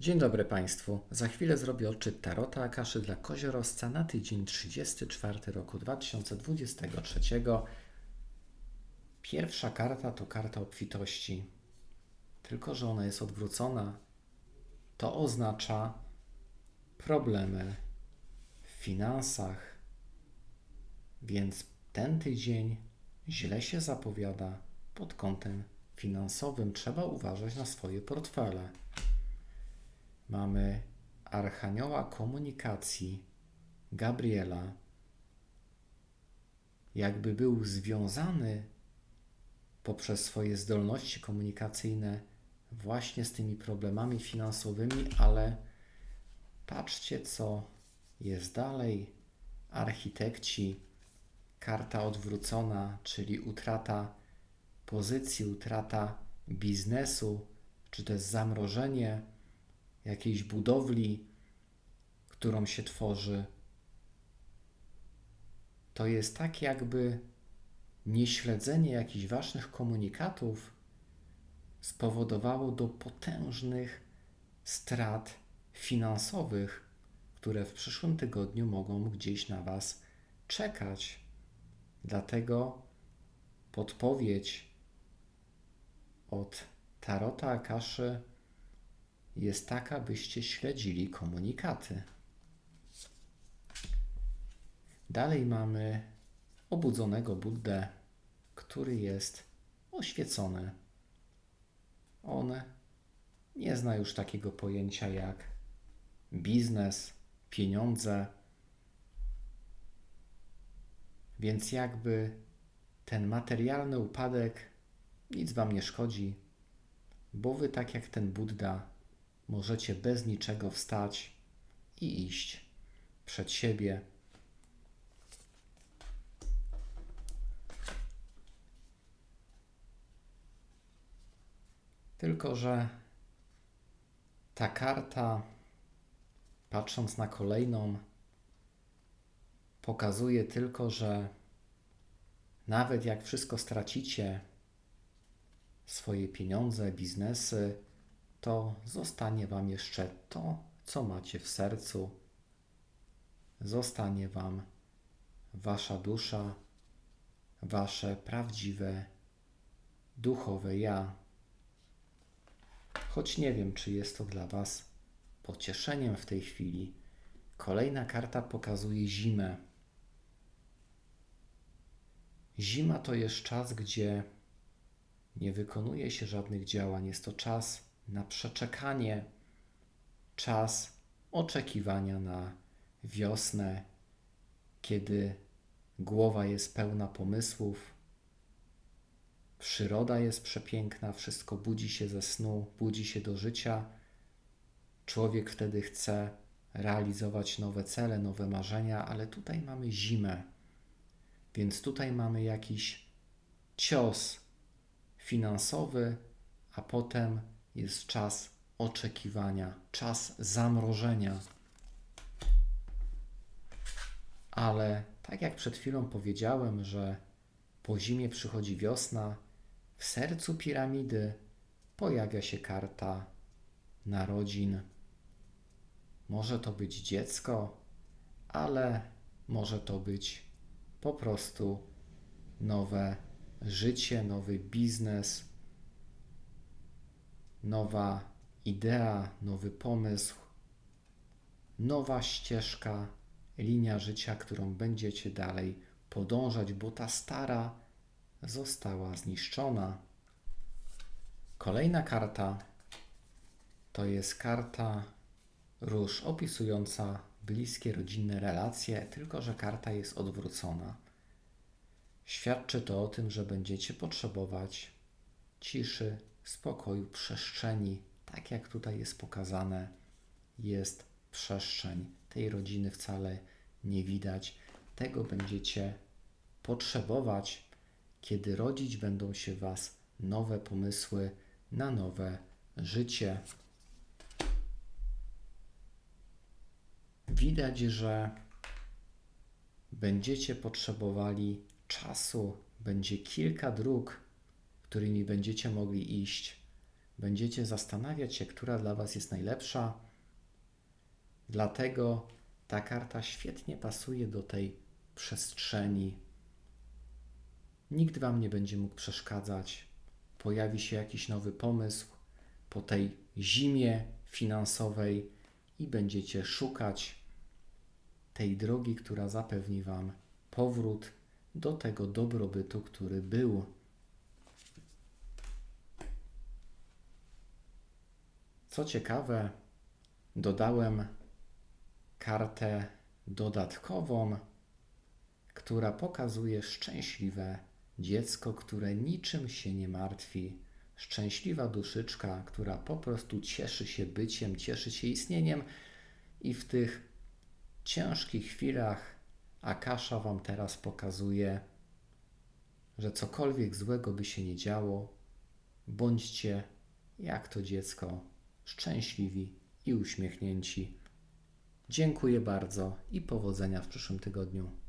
Dzień dobry Państwu. Za chwilę zrobię odczyt Tarota Akaszy dla Koziorosca na tydzień 34 roku 2023. Pierwsza karta to karta obfitości, tylko że ona jest odwrócona. To oznacza problemy w finansach, więc ten tydzień źle się zapowiada pod kątem finansowym. Trzeba uważać na swoje portfele mamy Archanioła Komunikacji Gabriela, jakby był związany poprzez swoje zdolności komunikacyjne właśnie z tymi problemami finansowymi, ale patrzcie, co jest dalej. Architekci, karta odwrócona, czyli utrata pozycji, utrata biznesu, czy też zamrożenie jakiejś budowli, którą się tworzy, to jest tak, jakby nieśledzenie jakichś ważnych komunikatów spowodowało do potężnych strat finansowych, które w przyszłym tygodniu mogą gdzieś na Was czekać. Dlatego podpowiedź od Tarota Akaszy jest taka, byście śledzili komunikaty. Dalej mamy obudzonego Buddę, który jest oświecony. On nie zna już takiego pojęcia jak biznes, pieniądze. Więc jakby ten materialny upadek nic wam nie szkodzi, bo wy tak jak ten Buddha możecie bez niczego wstać i iść przed siebie. Tylko, że ta karta, patrząc na kolejną, pokazuje tylko, że nawet jak wszystko stracicie, swoje pieniądze, biznesy, to zostanie Wam jeszcze to, co macie w sercu. Zostanie Wam Wasza dusza, Wasze prawdziwe, duchowe ja. Choć nie wiem, czy jest to dla Was pocieszeniem w tej chwili. Kolejna karta pokazuje zimę. Zima to jest czas, gdzie nie wykonuje się żadnych działań. Jest to czas na przeczekanie, czas oczekiwania na wiosnę, kiedy głowa jest pełna pomysłów, przyroda jest przepiękna, wszystko budzi się ze snu, budzi się do życia. Człowiek wtedy chce realizować nowe cele, nowe marzenia, ale tutaj mamy zimę, więc tutaj mamy jakiś cios finansowy, a potem jest czas oczekiwania, czas zamrożenia. Ale tak jak przed chwilą powiedziałem, że po zimie przychodzi wiosna, w sercu piramidy pojawia się karta narodzin. Może to być dziecko, ale może to być po prostu nowe życie, nowy biznes, nowa idea, nowy pomysł, nowa ścieżka, linia życia, którą będziecie dalej podążać, bo ta stara została zniszczona. Kolejna karta to jest karta róż opisująca bliskie rodzinne relacje, tylko że karta jest odwrócona. Świadczy to o tym, że będziecie potrzebować ciszy, spokoju, przestrzeni, tak jak tutaj jest pokazane, jest przestrzeń. Tej rodziny wcale nie widać. Tego będziecie potrzebować, kiedy rodzić będą się Was nowe pomysły na nowe życie. Widać, że będziecie potrzebowali czasu, będzie kilka dróg, którymi będziecie mogli iść. będziecie zastanawiać się, która dla Was jest najlepsza. Dlatego ta karta świetnie pasuje do tej przestrzeni. Nikt Wam nie będzie mógł przeszkadzać. Pojawi się jakiś nowy pomysł po tej zimie finansowej i będziecie szukać tej drogi, która zapewni Wam powrót do tego dobrobytu, który był. Co ciekawe, dodałem kartę dodatkową, która pokazuje szczęśliwe dziecko, które niczym się nie martwi. Szczęśliwa duszyczka, która po prostu cieszy się byciem, cieszy się istnieniem i w tych ciężkich chwilach Akasza Wam teraz pokazuje, że cokolwiek złego by się nie działo, bądźcie jak to dziecko, szczęśliwi i uśmiechnięci. Dziękuję bardzo i powodzenia w przyszłym tygodniu.